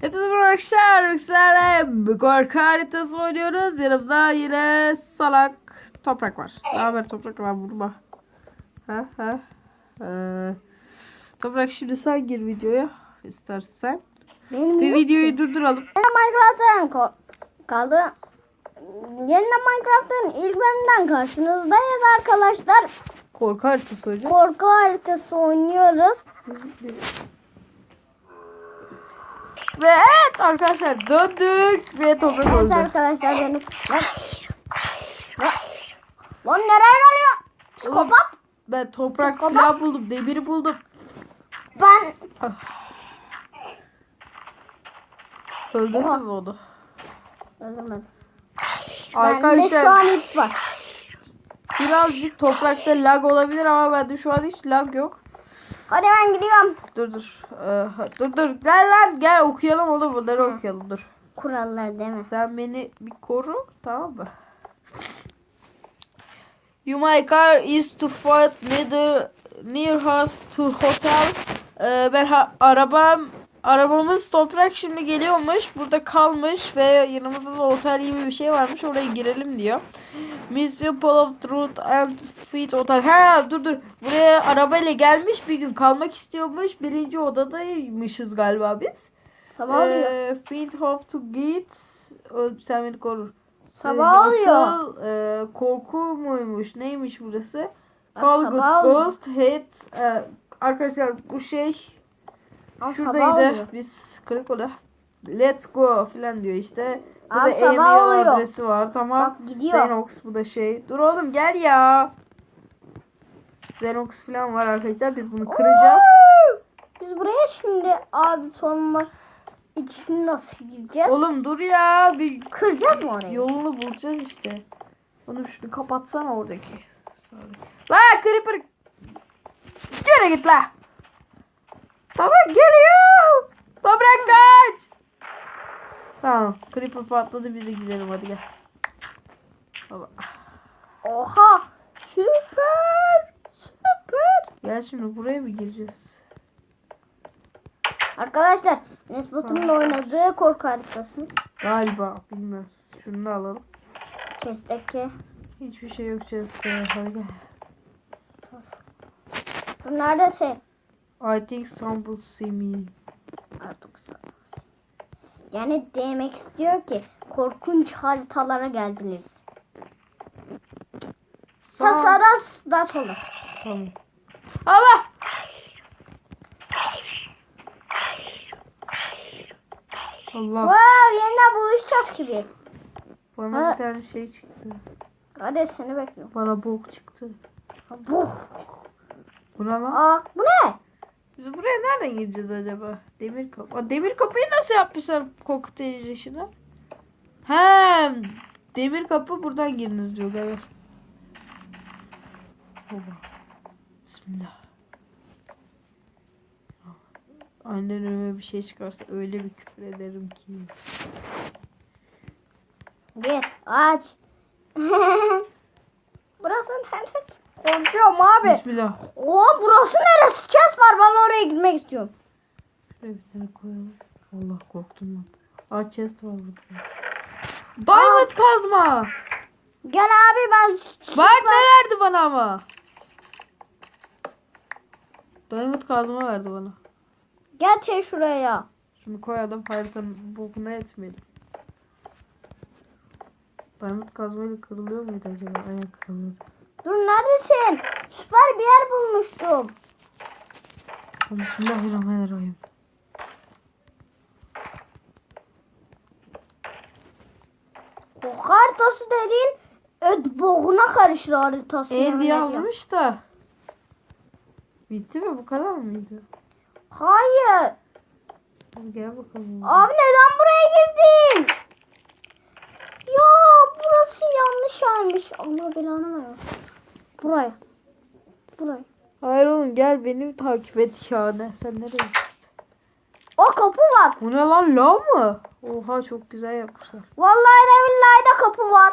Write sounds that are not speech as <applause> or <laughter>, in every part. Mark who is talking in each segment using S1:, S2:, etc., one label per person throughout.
S1: Hepinize arkadaşlar. Bir korku haritası oynuyoruz. Yanımda yine salak toprak var. Ne haber toprak var vurma. Ha ha. Ee, toprak şimdi sen gir videoya istersen.
S2: Benim
S1: Bir videoyu
S2: ki.
S1: durduralım.
S2: Yine Minecraft'tan ko- kaldı. Yeniden Minecraft'ın ilk bölümünden karşınızdayız arkadaşlar.
S1: Korku haritası oynayacağız.
S2: Korku haritası oynuyoruz.
S1: Ve evet arkadaşlar döndük ve toprak
S2: Evet
S1: oldu.
S2: arkadaşlar benim. Lan, lan, lan nereye geliyor? Psikopat.
S1: Ben toprak
S2: Psikopat.
S1: falan buldum. Demiri buldum.
S2: Ben
S1: Öldürdün mü onu?
S2: öldürmedim.
S1: Arkadaşlar
S2: şu an ip var.
S1: Birazcık toprakta lag olabilir ama bende şu an hiç lag yok.
S2: Hadi ben gidiyorum.
S1: Dur dur. Ee, dur dur. Gel lan gel okuyalım oğlum bunları okuyalım dur.
S2: Kurallar değil mi?
S1: Sen beni bir koru tamam mı? You my car is to fight near, near house to hotel. Ee, ben ha- arabam arabamız toprak şimdi geliyormuş. Burada kalmış ve yanımızda da otel gibi bir şey varmış. Oraya girelim diyor. Mission of Truth and Feet Otel. Ha dur dur. Buraya arabayla gelmiş bir gün kalmak istiyormuş. Birinci odadaymışız galiba biz.
S2: Sabah oluyor.
S1: Ee, Fiend of to. Ö- Sen beni koru.
S2: Sabah oluyor.
S1: E, korku muymuş? Neymiş burası? Call. Ghost Hate. Ee, arkadaşlar bu şey
S2: Sabah
S1: şuradaydı.
S2: oluyor.
S1: Biz kırık oda. Let's go falan diyor işte. Burada
S2: Abi,
S1: e-mail
S2: oluyor.
S1: adresi var. Tamam.
S2: Bak, gidiyor.
S1: Xenox bu da şey. Dur oğlum gel ya. Xenox falan var arkadaşlar. Biz bunu kıracağız.
S2: Biz buraya şimdi abi sonra içini nasıl gireceğiz?
S1: Oğlum dur ya. Bir
S2: Kıracağız mı orayı?
S1: Yolunu bulacağız işte. Onu şunu kapatsana oradaki. La Creeper. Geri git la. Toprak geliyor. Toprak kaç. Tamam. Creeper patladı biz de gidelim hadi gel. Baba.
S2: Oha! Süper! Süper!
S1: Gel şimdi buraya mı gireceğiz?
S2: Arkadaşlar Enes Batur'un oynadığı korku haritası.
S1: Galiba bilmez. Şunu da alalım.
S2: Chest'teki.
S1: Hiçbir şey yok chest'te. Hadi gel.
S2: Bu neredesin?
S1: I think some will see me.
S2: Artık Yani demek istiyor ki korkunç haritalara geldiniz. Sen
S1: Sağ-
S2: sağdan ben soldan.
S1: Tamam. Allah! Allah.
S2: Wow yeniden buluşacağız gibi.
S1: Bana
S2: Ha.
S1: bir tane şey çıktı.
S2: Hadi seni bekliyorum.
S1: Bana bok çıktı.
S2: Bu.
S1: Bu ne lan?
S2: Aa bu ne?
S1: Biz buraya nereden gireceğiz acaba? Demir kapı. Aa, demir kapıyı nasıl yapmışlar kokteyl işine? He, demir kapı buradan giriniz diyor galiba. Baba. Bismillah. Annen önüme bir şey çıkarsa öyle bir küfür ederim ki.
S2: Gir aç. <laughs> burası neresi? Korkuyorum abi.
S1: Bismillah.
S2: Oo burası neresi? Chest var ben oraya gitmek istiyorum.
S1: Şuraya bir tane koyalım. Allah korktum lan. Aa chest var burada. Diamond kazma.
S2: Gel abi ben
S1: Bak ne verdi bana ama. Diamond kazma verdi bana.
S2: gel te şuraya.
S1: Şunu koyalım haritanın bokuna etmeyelim. Diamond kazmayla kırılıyor muydu acaba? Aynen kırılıyordu.
S2: Dur neredesin? Süper bir yer bulmuştum.
S1: Bismillahirrahmanirrahim.
S2: Korku haritası dediğin öd boğuna karışır haritası. Yani.
S1: yazmış da. Bitti mi? Bu kadar mıydı?
S2: Hayır.
S1: Gel bakalım.
S2: Abi neden buraya girdin? Ya burası yanlış yermiş. Allah belanı versin. Buraya. Buraya.
S1: Hayır oğlum gel beni takip et ya. Ne, sen nereye gittin?
S2: O kapı var.
S1: Bu ne lan lav mı? Oha çok güzel yapmışlar.
S2: Vallahi de billahi de kapı var.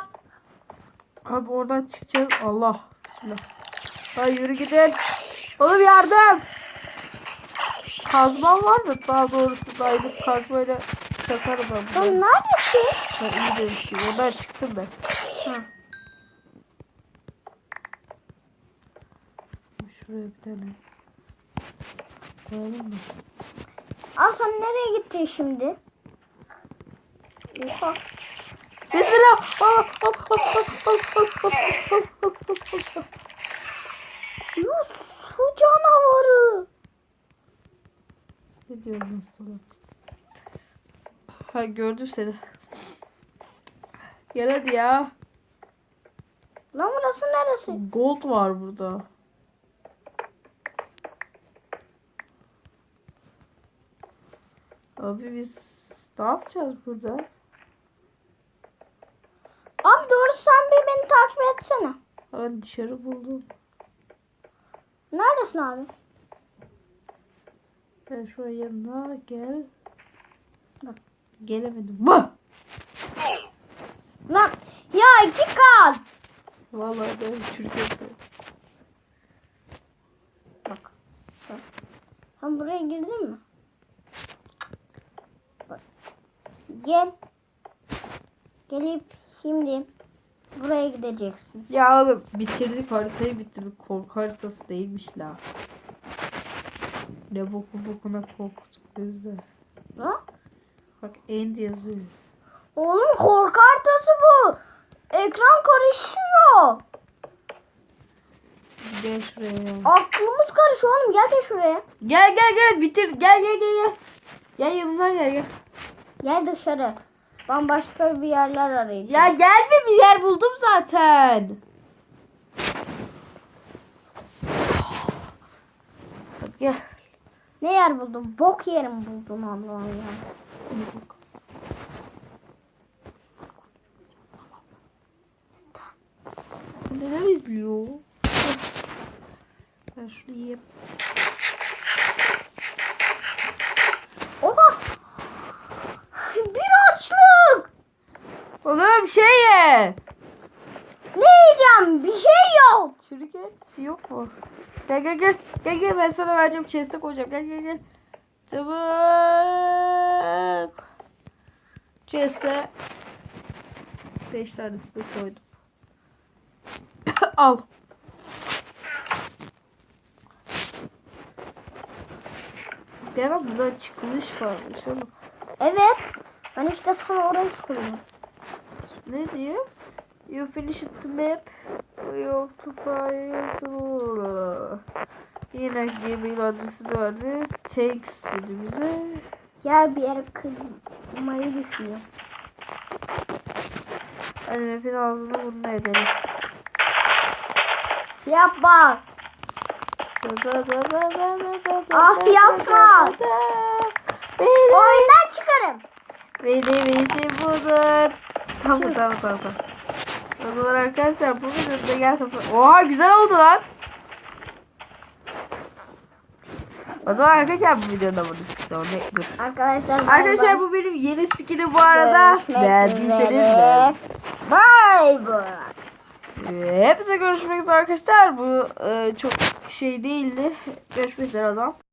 S1: Abi oradan çıkacağız. Allah. Bismillah. Hay yürü gidin. Oğlum yardım. kazmam var da daha doğrusu da gidip kazmayla çakarım ben
S2: Lan
S1: bunu.
S2: neredesin?
S1: Ha, iyi demiştim. Oradan çıktım ben.
S2: Ha.
S1: Şuraya bir tane. Koyalım mı?
S2: Al sen nereye gittin şimdi? Oha.
S1: Bismillah. Hop, hop, hop, hop, hop, hop, hop, hop, hop.
S2: Yuh, su canavarı.
S1: Ne diyorum ben sana? Ha gördüm seni. Gel hadi ya.
S2: Lan burası neresi?
S1: Gold var burada. Abi biz ne yapacağız burada?
S2: Abi doğru sen bir beni takip etsene.
S1: Ben dışarı buldum.
S2: Neredesin abi?
S1: Ben şu an yanına gel. Bak gelemedim. Vah!
S2: Lan ya iki kal.
S1: Vallahi ben çürük yapıyorum.
S2: Bak. Bak. Sen buraya girdin mi? Bak. Gel. Gelip şimdi buraya gideceksin.
S1: Ya oğlum bitirdik haritayı bitirdik. Korku haritası değilmiş la. Ne boku bokuna korktuk biz de.
S2: Lan?
S1: Bak end yazıyor.
S2: Oğlum korku haritası bu. Ekran karışıyor.
S1: Gel şuraya ya.
S2: Aklımız karışıyor oğlum. Gel de şuraya.
S1: Gel gel gel bitir. Gel gel gel gel. Gel yanımdan gel gel.
S2: Gel dışarı. Ben başka bir yerler arayacağım.
S1: Ya gelme bir yer buldum zaten. Gel.
S2: Ne yer buldun? Bok yeri mi buldun Allah'ım ya?
S1: Neler izliyor? Ben şunu yiyeyim.
S2: Oha! Bir açlık!
S1: Oğlum şey ye.
S2: Ne yiyeceğim? Bir şey yok.
S1: Çürük et yok mu? Gel gel gel. Gel gel ben sana vereceğim. Chest'e koyacağım. Gel gel gel. Çabuk. Chest'e 5 tanesini koydum. <coughs> Al. Devam buradan çıkılış varmış oğlum.
S2: Evet. Ben işte sana orayı soruyorum
S1: ne diyor? You finished the map. You to buy occupied the Yine gaming adresini verdi. Thanks dedi bize.
S2: Ya bir yere kızmayı düşünüyor.
S1: Hadi map'in ağzını bununla edelim.
S2: Yapma. Ah yapma.
S1: Beni.
S2: Oyundan çıkarım.
S1: Benim işim budur. Tamam tamam tamam. O zaman arkadaşlar bu videoda gerçekten... Oha güzel oldu lan. O zaman arkadaşlar bu videoda bunu dur.
S2: Arkadaşlar
S1: Arkadaşlar bu benim yeni skinim bu arada. Beğendiyseniz beğen.
S2: Bay bay.
S1: Hepinize görüşmek üzere arkadaşlar. Bu e, çok şey değildi. Görüşmek üzere o zaman.